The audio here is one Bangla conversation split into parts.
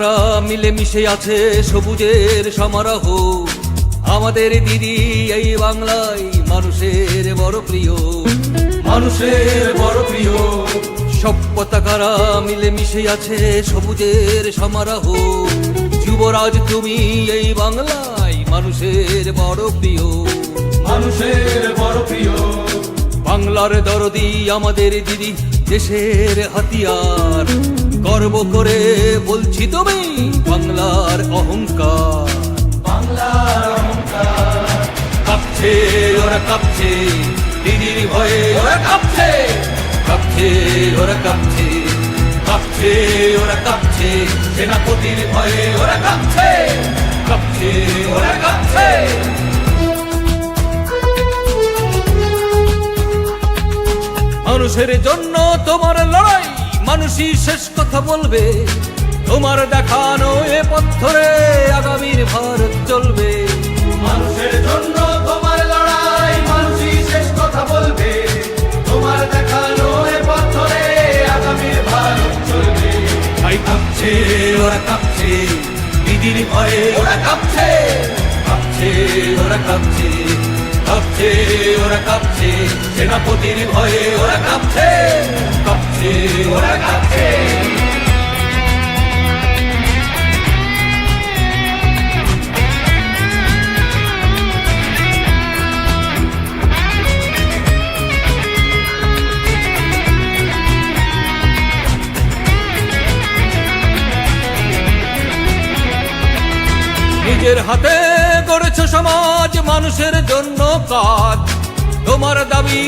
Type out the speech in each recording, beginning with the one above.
পতাকারা মিলে মিশে আছে সবুজের সমারোহ। আমাদের দিদি এই বাংলায় মানুষের বড় প্রিয়। মানুষের বড় প্রিয়। সব পতাকারা মিলে মিশে আছে সবুজের সমারোহ। যুবরাজ তুমি এই বাংলায় মানুষের বড় প্রিয়। মানুষের বড় প্রিয়। বাংলার দরদি আমাদের দিদি। দেশের হাতিয়ার। গর্ব করে বলছি তুমি, বাংলার অহংকার। বাংলার কাঁপছে, ওরা কাঁপছে, দিদির ভয়ে ওরা কাঁপছে। কাঁপছে, ওরা কাঁপছে কাঁপছে, ওরা কাঁপছে, সেনাপতির ভয়ে ওরা কাঁপছে। মানুষের জন্য তোমার লড়াই, মানুষই শেষ কথা বলবে। তোমার দেখানো এ পথরে আগামীর ভারত চলবে। মানুষের জন্য তোমার লড়াই, মানুষই শেষ কথা বলবে। তোমার দেখানো এ পথরে আগামীর ভারত চলবে। তাই কাঁপছে ওরা কাঁপছে। দিদির ভয়ে ওরা কাঁপছে। কাঁপছে ওরা কাঁপছে। কাঁপছে ওরা কাঁপছে সেনাপতির ভয়ে ওরা কাঁপছে কাঁপছে ওরা কাঁপছে। নিজের হাতে গড়েছ সমাজ মানুষের জন্য কাজ। তোমার দাবি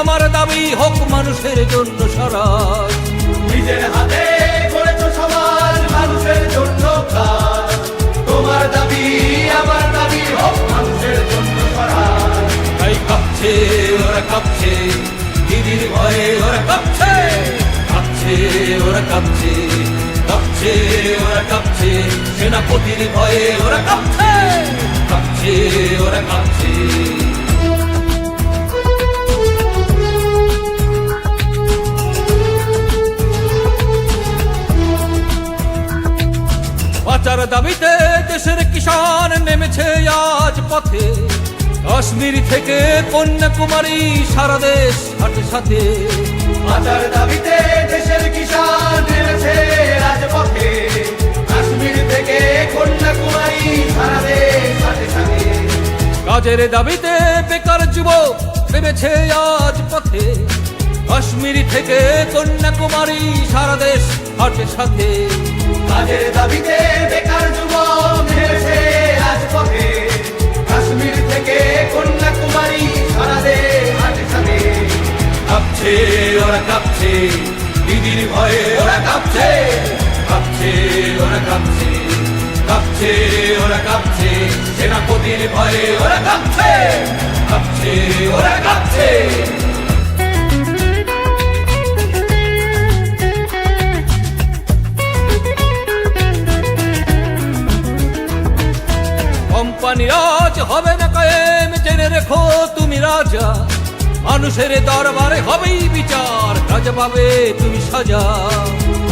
আমার দাবি হোক মানুষের জন্য সারাজ নিজের হাতে করেছ সমাজ মানুষের জন্য কাজ। তোমার দাবি আমার দাবি হোক মানুষের জন্য স্বরাজ। তাই কাঁপছে ওরা কাঁপছে। দিদির ভয়ে ওরা কাঁপছে। কাঁপছে ওরা কাঁপছে। কাঁপছে ওরা কাঁপছে। সেনাপতির ভয়ে ওরা কাঁপছে। কাঁপছে ওরা কাঁপছে বাঁচার দাবিতে দেশের কিষান নেমেছে আজ পথে। কাশ্মীর থেকে কন্যাকুমারী সারা দেশ হাটে সাথে। বাঁচার দাবিতে কাজের দাবিতে বেকার যুবক নেমেছে আজ পথে। কাশ্মীর থেকে কন্যাকুমারী সারা দেশ হাটে সাথে। কাজের দাবিতে বেকার যুবক নেমেছে রাজপথে কাশ্মীর থেকে কন্যাকুমারী সারা দেশ সাথে সাথে। কাঁপছে ওরা কাঁপছে দিদির ভয়ে ওরা কাঁপছে। কাঁপছে ওরা কাঁপছে কাঁপছে ওরা কাঁপছে। সেনাপতির ভয়ে ওরা কাঁপছে কাঁপছে, ওরা কাঁপছে। কোম্পানি রাজ হবে না কায়েম, জেনে রেখো তুমি রাজা। মানুষের দরবারে হবেই বিচার, রাজা পাবে তুমি সাজা।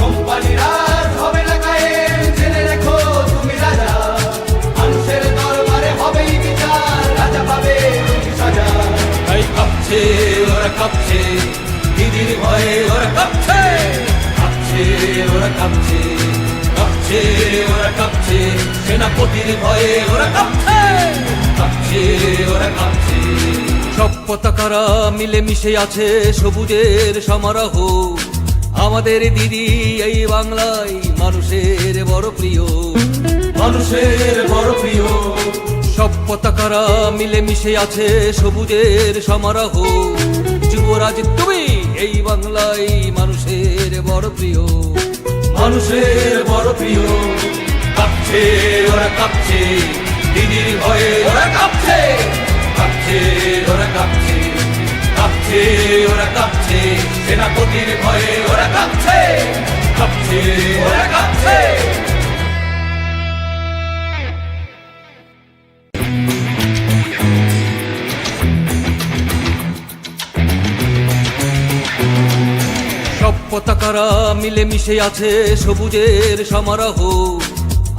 কোম্পানি রাজ হবে না কায়েম কাঁপছে, ওরা কাঁপছে। দিদির ভয়ে ওরা কাঁপছে। কাঁপছে, ওরা কাঁপছে। কাঁপছে, ওরা কাঁপছে। সেনাপতির ভয়ে ওরা কাঁপছে। কাঁপছে, ওরা কাঁপছে। সব পতাকারা মিলে মিশে আছে সবুজের সমারোহ। আমাদের দিদি এই বাংলায় মানুষের বড় প্রিয়। মানুষের বড় প্রিয়। সব পতাকারা মিলে মিশে আছে সবুজের সমারোহ। যুবরাজ, তুমি এই বাংলায় মানুষের বড় প্রিয়। মানুষের বড় প্রিয়। কাঁপছে, ওরা কাঁপছে। দিদির ভয়ে ওরা কাঁপছে। কাঁপছে, ওরা কাঁপছে। কাঁপছে, ওরা কাঁপছে। সেনাপতির ভয়ে ওরা কাঁপছে। কাঁপছে, ওরা কাঁপছে। পতাকারা মিলে মিশে আছে সবুজের সমারোহ।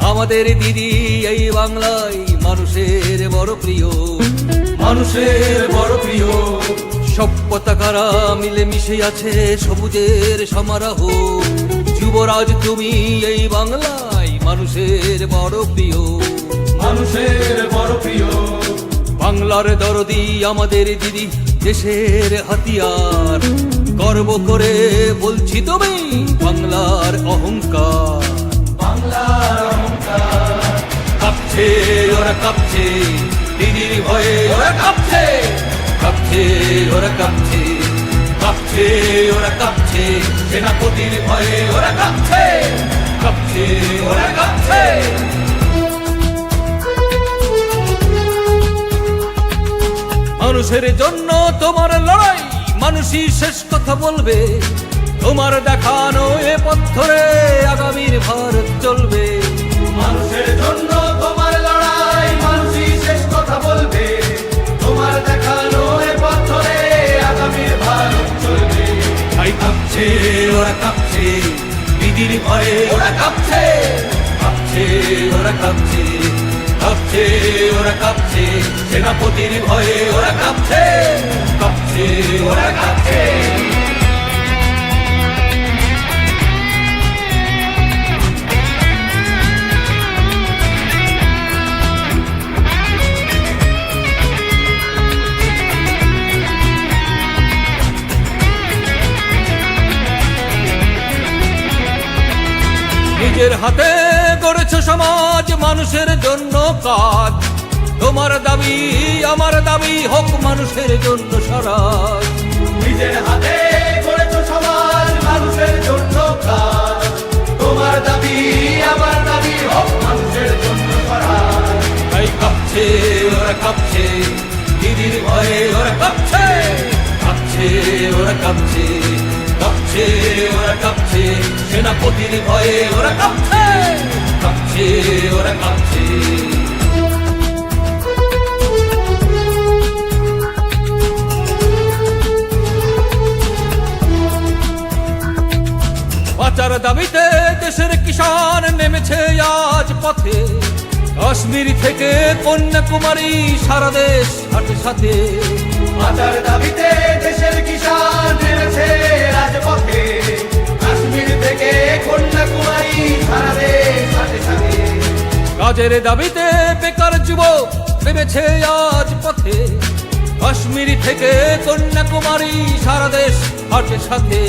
আমাদের দিদি এই বাংলায় মানুষের বড় প্রিয়। মানুষের বড় প্রিয়। সব পতাকারা মিলে মিশে আছে সবুজের সমারোহ। যুবরাজ, তুমি এই বাংলায় মানুষের বড় প্রিয়। মানুষের বড় প্রিয়। বাংলার দরদি আমাদের দিদি, দেশের হাতিয়ার। গর্ব করে বলছি তুমি বাংলার অহংকার। বাংলার অহংকার। কাঁপছে ওরা কাঁপছে দিদির ভয়ে ওরা কাঁপছে। কাঁপছে ওরা কাঁপছে কাঁপছে ওরা কাঁপছে সেনাপতির ভয়ে ওরা কাঁপছে। কাঁপছে ওরা কাঁপছে। মানুষের জন্য তোমার লড়াই মানুষই শেষ কথা বলবে। তোমার দেখানো এ পথরে আগামীর ভারত চলবে। মানুষের জন্য তোমার লড়াই মানুষই শেষ কথা বলবে। তোমার দেখানো এ পথ ধরে আগামীর ভারত চলবে। তাই কাঁপছে ওরা কাঁপছে দিদির ভয়ে ওরা কাঁপছে। কাঁপছে ওরা কাঁপছে কাঁপছে ওরা কাঁপছে সেনাপতির ভয়ে ওরা কাঁপছে। কাঁপছে। ওরা কাঁপছে নিজের হাতে গড়েছ সমাজ মানুষের জন্য কাজ। তোমার দাবি আমার দাবি হোক মানুষের জন্য স্বরাজ নিজের হাতে করেছ সমাজ মানুষের জন্য কাজ। তোমার দাবি আমার দাবি হোক মানুষের জন্য স্বরাজ তাই কাঁপছে ওরা কাঁপছে দিদির ভয়ে ওরা কাঁপছে। কাঁপছে ওরা কাঁপছে কাঁপছে ওরা কাঁপছে সেনাপতির ভয়ে ওরা কাঁপছে। কাঁপছে ওরা কাঁপছে। দাবিতে দেশের কিষান নেমেছে আজ পথে। কাশ্মীর থেকে কন্যাকুমারী সারা দেশ হাতে সাথে। বাঁচার দাবিতে দেশের কিষান নেমেছে রাজপথে কাশ্মীর থেকে কন্যাকুমারী সারা দেশ সাথে সাথে। কাজের দাবিতে বেকার যুবক নেমেছে আজ পথে। কাশ্মীর থেকে কন্যাকুমারী সারা দেশ হাতে সাথে।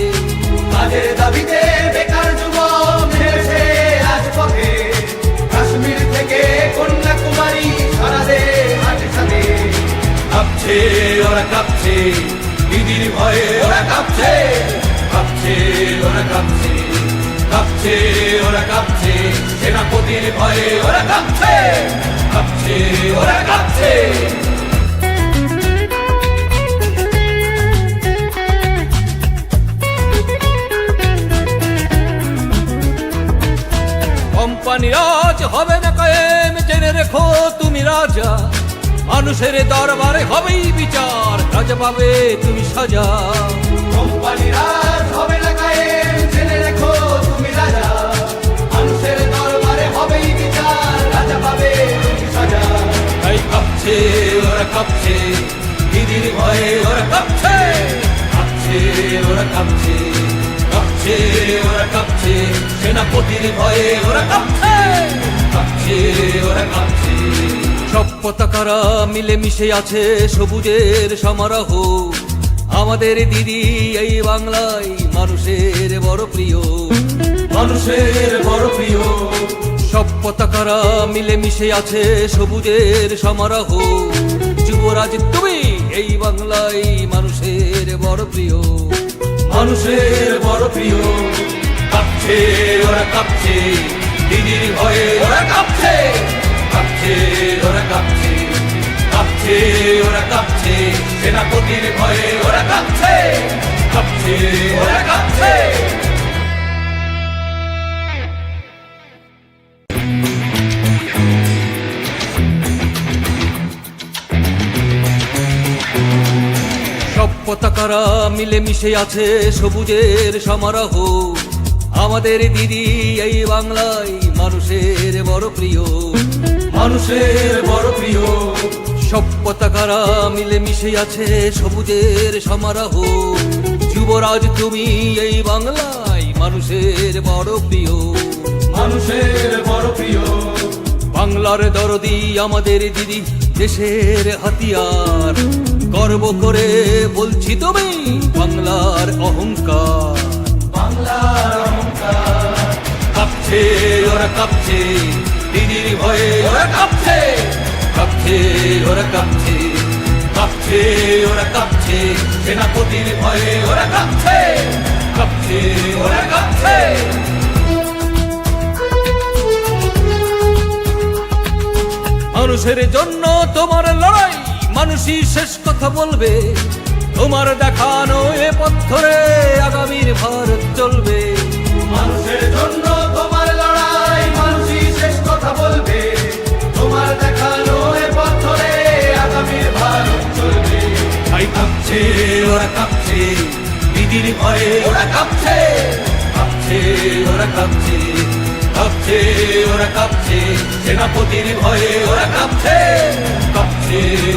কাজের দাবিতে বেকার যুবক নেমেছে রাজপথে। কাশ্মীর থেকে কন্যাকুমারী সারা দেশ সাথে সাথে। কাঁপছে, ওরা কাঁপছে, দিদির ভয়ে ওরা কাঁপছে। কাঁপছে, ওরা কাঁপছে কাঁপছে, ওরা কাঁপছে, সেনাপতির ভয়ে ওরা কাঁপছে। কাঁপছে, ওরা কাঁপছে। কোম্পানি রাজ হবে না কায়েম জেনে রেখো তুমি রাজা। মানুষের দরবারে হবেই বিচার রাজা পাবে তুমি সাজা। কোম্পানি রাজ হবে না কায়েম জেনে রেখো তুমি রাজা। মানুষের দরবারে হবেই বিচার রাজা পাবে তুমি সাজা। তাই কাঁপছে ওরা কাঁপছে দিদির ভয়ে ওরা কাঁপছে কাঁপছে ওরা কাঁপছে কাঁপছে, ওরা কাঁপছে, সেনাপতির ভয়ে ওরা কাঁপছে কাঁপছে, ওরা কাঁপছে। সব পতাকারা মিলে মিশে আছে সবুজের সমারোহ। আমাদের দিদি এই বাংলায় মানুষের বড় প্রিয়। মানুষের বড় প্রিয়। সব পতাকারা মিলে মিশে আছে সবুজের সমারোহ। যুবরাজ তুমি এই বাংলায় মানুষের বড় প্রিয়। মানুষের বড় প্রিয়। কাঁপছে, ওরা কাঁপছে, দিদির ভয়ে। ওরা কাঁপছে কাঁপছে, ওরা কাঁপছে কাঁপছে, ওরা কাঁপছে, সেনাপতির ভয়ে। ওরা কাঁপছে কাঁপছে, ওরা কাঁপছে। পতাকারা মিলে মিশে আছে সবুজের সমারোহ। আমাদের দিদি এই বাংলায় মানুষের বড় প্রিয়। মানুষের বড় প্রিয়। সব পতাকারা মিলে মিশে আছে সবুজের সমারোহ। যুবরাজ, তুমি এই বাংলায় মানুষের বড় প্রিয়। মানুষের বড় প্রিয়। বাংলার দরদি আমাদের দিদি, দেশের হাতিয়ার। গর্ব করে বলছি তুমি বাংলার অহংকার। বাংলার অহংকার। কাঁপছে ওরা কাঁপছে দিদির ভয়ে ওরা কাঁপছে। কাঁপছে ওরা কাঁপছে কাঁপছে ওরা কাঁপছে সেনাপতির ভয়ে ওরা কাঁপছে। কাঁপছে ওরা কাঁপছে। মানুষের জন্য তোমার লড়াই মানুষই শেষ কথা বলবে। তোমার দেখানো এ পথরে আগামীর ভারত চলবে। মানুষের জন্য তোমার লড়াই মানুষই শেষ কথা বলবে। তোমার দেখানো এ পথ ধরে আগামীর ভারত চলবে। তাই কাঁপছে ওরা কাঁপছে দিদির ভয়ে। ওরা কাঁপছে। কাঁপছে ওরা কাঁপছে কাঁপছে ওরা কাঁপছে সেনাপতির ভয়ে ওরা কাঁপছে। নিজের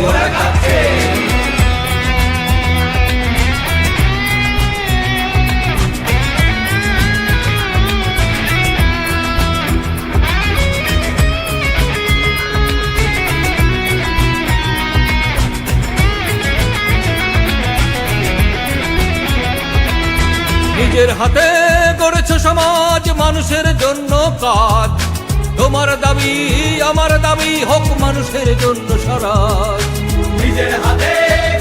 হাতে গড়েছ সমাজ মানুষের জন্য কাজ। তোমার দাবি আমার দাবি হোক মানুষের জন্য স্বরাজ নিজের হাতে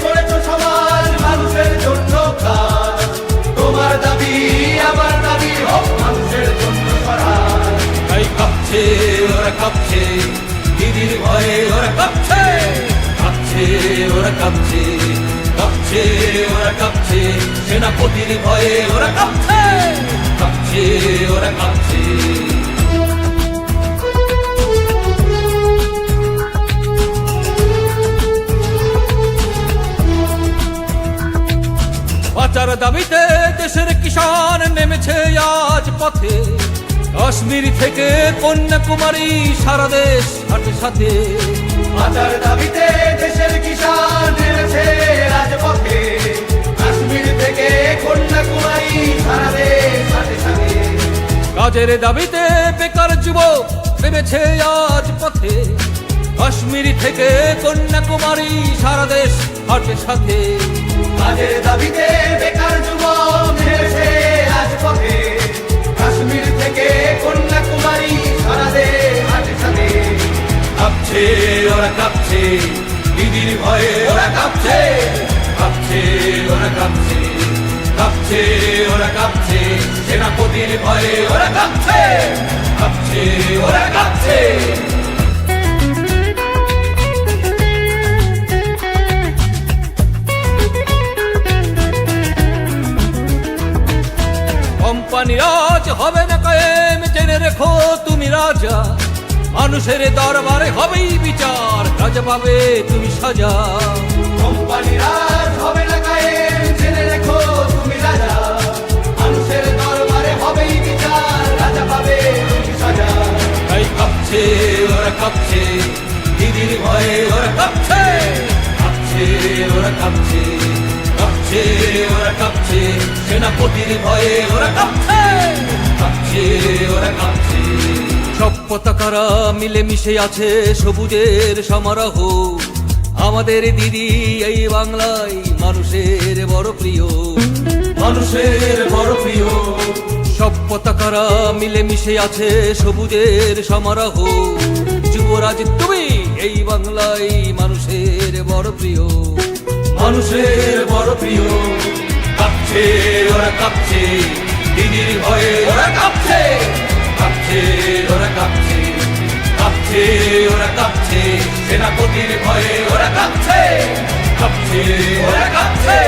করেছ সমাজ মানুষের জন্য কাজ। তোমার দাবি আমার দাবি হোক মানুষের জন্য স্বরাজ তাই কাঁপছে ওরা কাঁপছে দিদির ভয়ে ওরা কাঁপছে। কাঁপছে ওরা কাঁপছে কাঁপছে ওরা কাঁপছে সেনাপতির ভয়ে ওরা কাঁপছে। কাঁপছে ওরা কাঁপছে। দাবিতে দেশের কিষান নেমেছে আজ পথে। কাশ্মীর থেকে কন্যাকুমারী সারা দেশ হাটে সাথে। বাঁচার দাবিতে দেশের কিষান নেমেছে রাজপথে কাশ্মীর থেকে কন্যাকুমারী সারা দেশ সাথে সাথে। কাজের দাবিতে বেকার যুবক নেমেছে আজ পথে। কাশ্মীর থেকে কন্যাকুমারী সারা দেশ হাটে সাথে। কাজের দাবিতে বেকার যুবক নেমেছে রাজপথে। কাশ্মীর থেকে কন্যাকুমারী সারা দেশ সাথে সাথে। কাঁপছে ওরা কাঁপছে দিদির ভয়ে ওরা কাঁপছে। কাঁপছে ওরা কাঁপছে কাঁপছে ওরা কাঁপছে সেনাপতির ভয়ে ওরা কাঁপছে। কাঁপছে ওরা কাঁপছে। মানুষের দরবারে হবেই বিচার। রাজা পাবে তুমি সাজা। কোম্পানি রাজ হবে না কায়েম জেনে রেখো তুমি রাজা। মানুষের দরবারে হবেই বিচার রাজা পাবে তুমি সাজা। তাই কাঁপছে ওরা কাঁপছে। দিদির ভয়ে ওরা কাঁপছে। কাঁপছে ওরা কাঁপছে। কাঁপছে ওরা কাঁপছে। সেনাপতির ভয়ে ওরা কাঁপছে। কাঁপছে ওরা কাঁপছে। সব পতাকারা মিলে মিশে আছে সবুজের সমারোহ। আমাদের দিদি এই বাংলায় মানুষের বড় প্রিয়। মানুষের বড় প্রিয়। সব পতাকারা মিলে মিশে আছে সবুজের সমারোহ। যুবরাজ তুমি এই বাংলায় মানুষের বড় প্রিয়। মানুষের বড় প্রিয়। কাঁপছে ওরা কাঁপছে। দিদির ভয়ে ওরা কাঁপছে। কাঁপছে ওরা কাঁপছে কাঁপছে ওরা কাঁপছে সেনাপতির ভয়ে ওরা কাঁপছে কাঁপছে ওরা কাঁপছে।